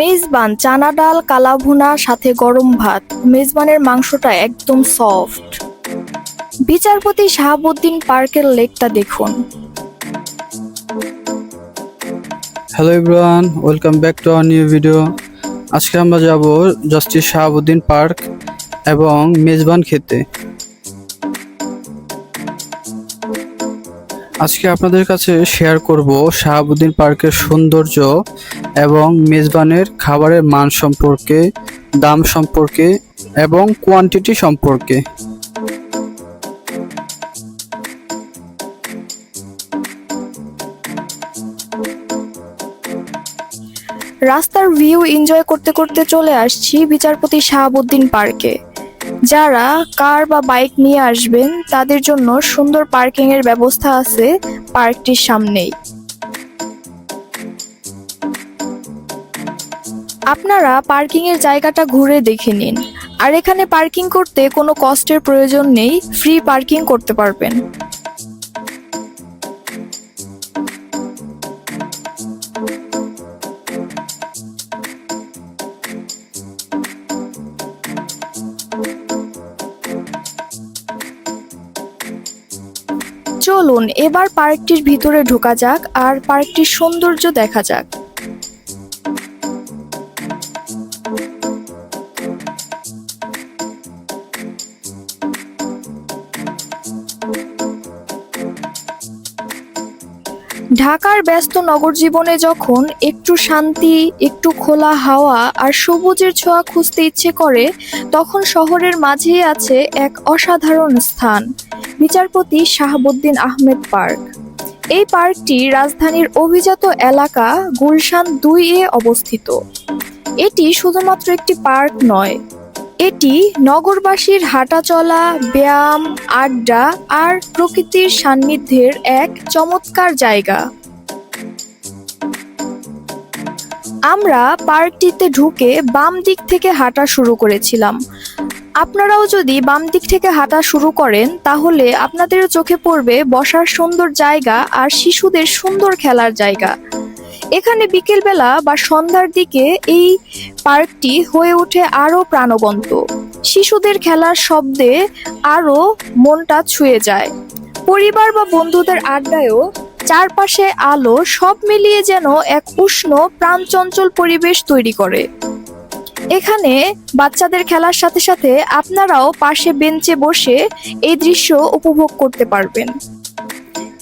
মেজবান চানা ডাল, কালাভুনা, সাথে গরম ভাত। মেজবানের মাংসটা একদম সফট বিচারপতি শাহাবুদ্দিন পার্কের লেকটা দেখুন। Hello everyone welcome back to our new video আজকে আমরা যাব জাস্টিস শাহাবুদ্দিন পার্ক এবং মেজবান খেতে। আজকে আপনাদের কাছে শেয়ার করব শাহাবুদ্দিন পার্কের সৌন্দর্য এবং মেজবানের খাবারের মান সম্পর্কে, দাম সম্পর্কে এবং কোয়ান্টিটি সম্পর্কে। রাস্তার ভিউ এনজয় করতে করতে চলে আসছি বিচারপতি শাহাবুদ্দিন পার্কে। যারা কার বা বাইক নিয়ে আসবেন, তাদের জন্য সুন্দর পার্কিং এর ব্যবস্থা আছে পার্কটির সামনেই। আপনারা পার্কিং এর জায়গাটা ঘুরে দেখে নিন। আর এখানে পার্কিং করতে কোনো কষ্টের প্রয়োজন নেই, ফ্রি পার্কিং করতে পারবেন। চলুন এবার পার্কটির ভিতরে ঢোকা যাক আর পার্কটির সৌন্দর্য দেখা যাক। ঢাকার ব্যস্ত নগর জীবনে যখন একটু শান্তি, একটু খোলা হাওয়া আর সবুজের ছোঁয়া খুঁজতে ইচ্ছে করে, তখন শহরের মাঝেই আছে এক অসাধারণ স্থান। বিচারপতি শাহাবুদ্দিন আহমেদ পার্ক। এই পার্কটি রাজধানীর অভিজাত এলাকা গুলশান দুই এ অবস্থিত। এটি শুধুমাত্র একটি পার্ক নয়, এটি নগরবাসীর হাঁটাচলা, ব্যায়াম, আড্ডা আর প্রকৃতির সান্নিধ্যের এক চমৎকার জায়গা। আমরা পার্কটিতে ঢুকে বাম দিক থেকে হাঁটা শুরু করেছিলাম। আপনারাও যদি বাম দিক থেকে হাঁটা শুরু করেন, তাহলে আপনাদেরও চোখে পড়বে বসার সুন্দর জায়গা আর শিশুদের সুন্দর খেলার জায়গা। এখানে বিকেলবেলা বা সন্ধ্যার দিকে এই পার্কটি হয়ে ওঠে আরও প্রাণবন্ত। শিশুদের খেলার শব্দে আরও মনটা ছুঁয়ে যায়। পরিবার বা বন্ধুদের আড্ডায়ও চারপাশে আলো সব মিলিয়ে যেন এক উষ্ণ, প্রাণচঞ্চল পরিবেশ তৈরি করে। এখানে বাচ্চাদের খেলার সাথে সাথে আপনারাও পাশে বেঞ্চে বসে এই দৃশ্য উপভোগ করতে পারবেন।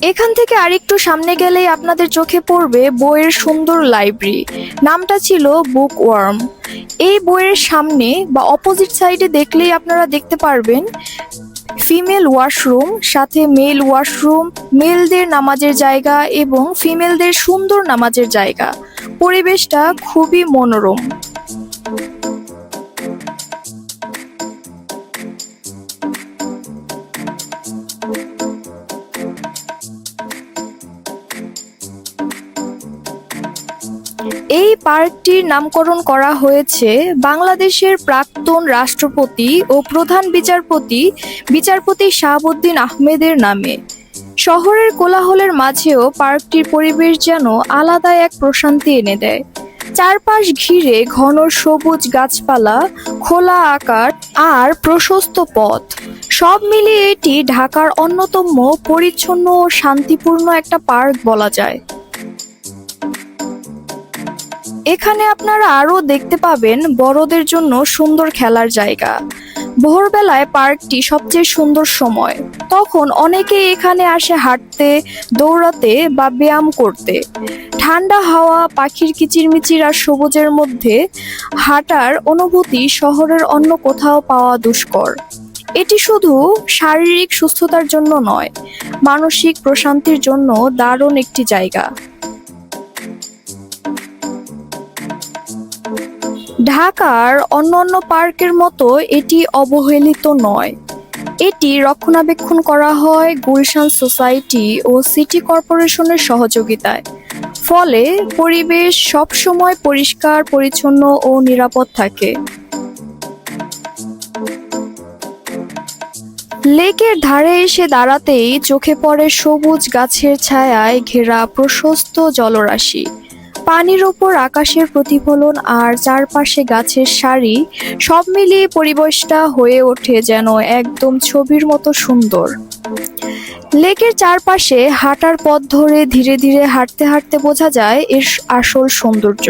এখান থেকে আরেকটু সামনে গেলেই আপনাদের চোখে পড়বে বইয়ের সুন্দর লাইব্রেরি। নামটা ছিল বুক ওয়ার্ম এই বইয়ের সামনে বা অপোজিট সাইডে দেখলেই আপনারা দেখতে পারবেন, ফিমেল ওয়াশরুম, সাথে মেল ওয়াশরুম, মেলদের নামাজের জায়গা এবং ফিমেলদের সুন্দর নামাজের জায়গা। পরিবেশটা খুবই মনোরম। এই পার্কটির নামকরণ করা হয়েছে বাংলাদেশের প্রাক্তন রাষ্ট্রপতি ও প্রধান বিচারপতি বিচারপতি শাহাবুদ্দিন আহমেদের নামে। শহরের কোলাহলের মাঝেও পার্কটির পরিবেশ যেন আলাদা এক প্রশান্তি এনে দেয়। চারপাশ ঘিরে ঘন সবুজ গাছপালা, খোলা আকার আর প্রশস্ত পথ। সব মিলিয়ে এটি ঢাকার অন্যতম পরিচ্ছন্ন ও শান্তিপূর্ণ একটা পার্ক বলা যায়। এখানে আপনারা আরও দেখতে পাবেন বড়দের জন্য সুন্দর খেলার জায়গা। ভোরবেলায় পার্কটি সবচেয়ে সুন্দর সময়। তখন অনেকেই এখানে আসে হাঁটতে, দৌড়াতে বা ব্যায়াম করতে। ঠান্ডা হাওয়া, পাখির কিচিরমিচির আর সবুজের মধ্যে হাঁটার অনুভূতি শহরের অন্য কোথাও পাওয়া দুষ্কর। এটি শুধু শারীরিক সুস্থতার জন্য নয়, মানসিক প্রশান্তির জন্য দারুণ একটি জায়গা। ঢাকার অন্যান্য পার্কের মতো এটি অবহেলিত নয়। এটি রক্ষণাবেক্ষণ করা হয় গুলশান সোসাইটি ও সিটি কর্পোরেশনের সহযোগিতায়। ফলে পরিবেশ সবসময় পরিষ্কার, পরিচ্ছন্ন ও নিরাপদ থাকে। লেকের ধারে এসে দাঁড়াতেই চোখে পড়ে সবুজ গাছের ছায়ায় ঘেরা প্রশস্ত জলরাশি। পানির ওপর আকাশের প্রতিফলন আর চারপাশে গাছের সারি, সব মিলিয়ে পরিবেশটা হয়ে ওঠে যেন একদম ছবির মতো সুন্দর। লেকের চারপাশে হাঁটার পথ ধরে ধীরে ধীরে হাঁটতে হাঁটতে বোঝা যায় এর আসল সৌন্দর্য।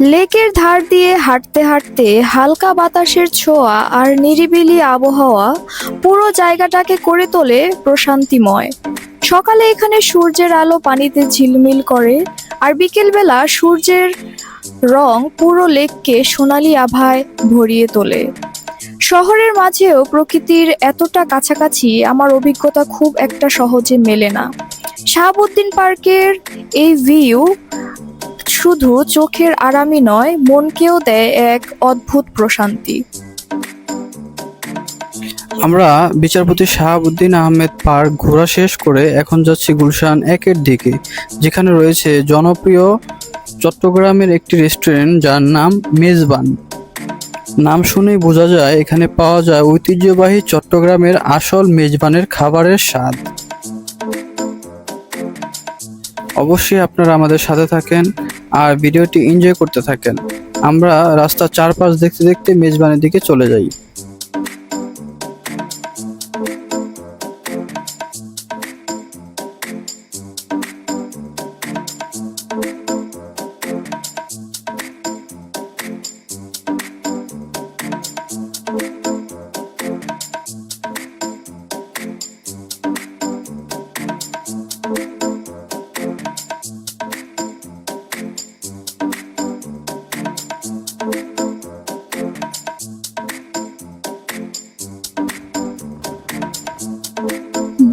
লেকের ধার দিয়ে হাঁটতে হাঁটতে হালকা বাতাসের ছোঁয়া আর নিরিবিলি আবহাওয়া পুরো জায়গাটাকে করে তোলে প্রশান্তিময়। সকালে এখানে সূর্যের আলো পানিতে ঝিলমিল করে আর বিকেলবেলা সূর্যের রং পুরো লেককে সোনালি আভায় ভরিয়ে তোলে। শহরের মাঝেও প্রকৃতির এতটা কাছাকাছি আমার অভিজ্ঞতা খুব একটা সহজে মেলে না। শাহাবুদ্দিন পার্কের এই ভিউ শুধু চোখের আরামই নয়, মনকেও দেয় এক অদ্ভুত প্রশান্তি। আমরা বিচারপতি শাহাবুদ্দিন আহমেদ পার্ক ঘোরা শেষ করে এখন যাচ্ছি গুলশান একের দিকে, যেখানে রয়েছে জনপ্রিয় চট্টগ্রামের একটি রেস্টুরেন্ট যার নাম মেজবান। নাম শুনেই বোঝা যায়, এখানে পাওয়া যায় ঐতিহ্যবাহী চট্টগ্রামের আসল মেজবানের খাবারের স্বাদ। অবশ্যই আপনারা আমাদের সাথে থাকেন আর ভিডিওটি এনজয় করতে থাকেন। আমরা রাস্তার চারপাশ দেখতে দেখতে মেজবানের দিকে চলে যাই।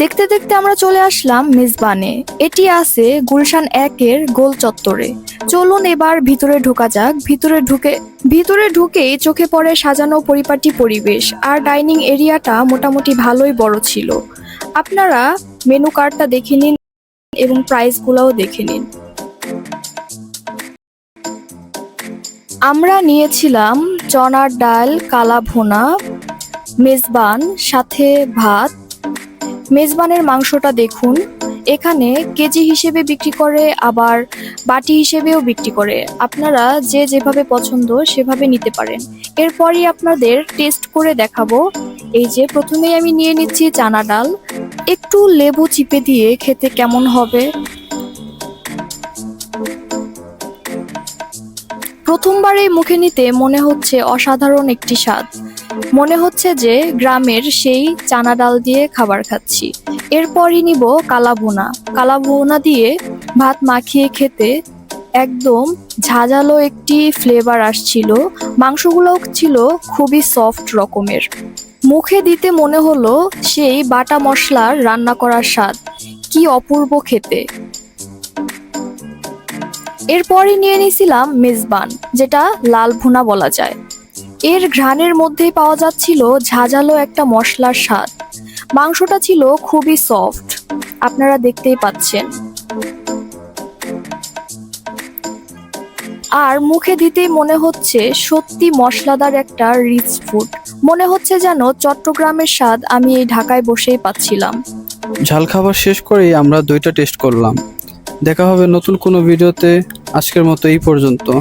দেখতে দেখতে আমরা চলে আসলাম মেজবানে। এটি আছে গুলশান একের গোল চত্বরে। চলুন এবার ভিতরে ঢোকা যাক। ভিতরে ঢুকে ভিতরে ঢুকেই চোখে পড়ে সাজানো পরিপাটি পরিবেশ আর ডাইনিং এরিয়াটা মোটামুটি ভালোই বড় ছিল। আপনারা মেনু কার্ডটা দেখে নিন এবং প্রাইসগুলোও দেখে নিন। আমরা নিয়েছিলাম চনার ডাল কালা ভোনা মেজবান, সাথে ভাত মেজবানের মাংসটা দেখুন। এখানে কেজি হিসেবে বিক্রি করে, আবার বাটি হিসেবেও বিক্রি করে। আপনারা যে যেভাবে পছন্দ সেভাবে নিতে পারেন। এরপরই আপনাদের টেস্ট করে দেখাবো। এই যে প্রথমেই আমি নিয়ে নিচ্ছি চানা ডাল। একটু লেবু চিপে দিয়ে খেতে কেমন হবে? প্রথমবারে মুখে নিতে মনে হচ্ছে অসাধারণ একটি স্বাদ। মনে হচ্ছে যে গ্রামের সেই চানা ডাল দিয়ে খাবার খাচ্ছি। এরপরই নিব কালাভুনা কালাভুনা দিয়ে ভাত মাখিয়ে খেতে একদম ঝাঁঝালো একটি ফ্লেভার আসছিল। মাংসগুলো ছিল খুবই সফট রকমের। মুখে দিতে মনে হলো সেই বাটা মশলার রান্না করার স্বাদ। কি অপূর্ব খেতে। এরপরই নিয়ে নিয়েছিলাম মেজবান, যেটা লাল ভুনা বলা যায়। এর ঘ্রাণের মধ্যেই পাওয়া যাচ্ছিল ঝাঁঝালো একটা মশলার স্বাদ। মাংসটা ছিল খুবই সফট। আপনারা দেখতেই পাচ্ছেন। আর মুখে দিতেই মনে হচ্ছে সত্যি মশলাদার একটা রিচ ফুড মনে হচ্ছে যেন চট্টগ্রামের স্বাদ আমি এই ঢাকায় বসেই পাচ্ছিলাম। ঝাল খাবার শেষ করেই আমরা দুইটা টেস্ট করলাম। দেখা হবে নতুন কোনো ভিডিওতে আজকের মতো এই পর্যন্ত।